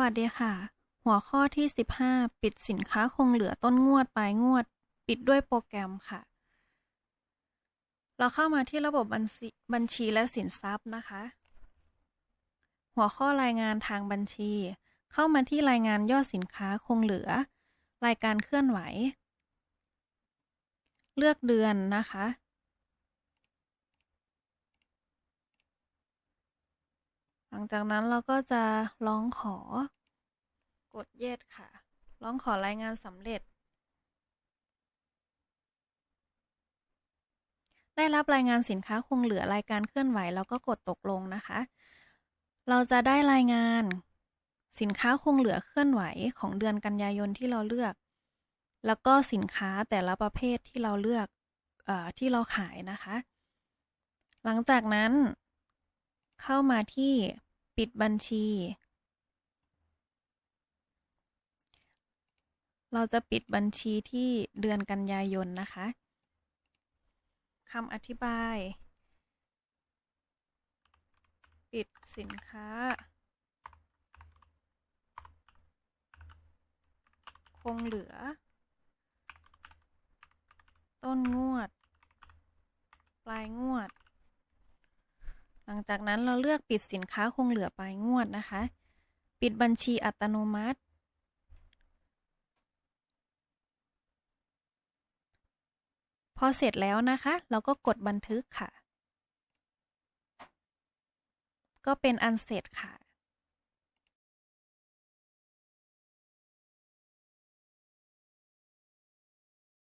วัสดีค่ะ หัวข้อที่ 15 ปิดสินค้าคงเหลือต้นงวดปลายงวด ปิดด้วยโปรแกรมค่ะ เราเข้ามาที่ระบบบัญชีบัญชีและสินทรัพย์นะคะ หัวข้อรายงานทางบัญชี เข้ามาที่รายงานยอดสินค้าคงเหลือ รายการเคลื่อนไหว เลือกเดือนนะคะ หลัง จากนั้นเราก็จะร้องขอกดเย s ค่ะ ร้องขอรายงานสำเร็จ ได้รับรายงานสินค้าคงเหลือรายการเคลื่อนไหว แล้วก็กดตกลงนะคะ เราจะได้รายงานสินค้าคงเหลือเคลื่อนไหวของเดือนกันยายนที่เราเลือก แล้วก็สินค้าแต่ละประเภทที่เราเลือกอที่เราขายนะคะ หลังจากนั้นเข้ามาที่ ปิดบัญชี เราจะปิดบัญชีที่เดือนกันยายนนะคะคำอธิบาย ปิดสินค้า คงเหลือ ต้นงวด ปลายงวด หลังจากนั้นเราเลือกปิดสินค้าคงเหลือปลายงวดนะคะ ปิดบัญชีอัตโนมัติ พอเสร็จแล้วนะคะ เราก็กดบันทึกค่ะ ก็เป็นอันเสร็จค่ะ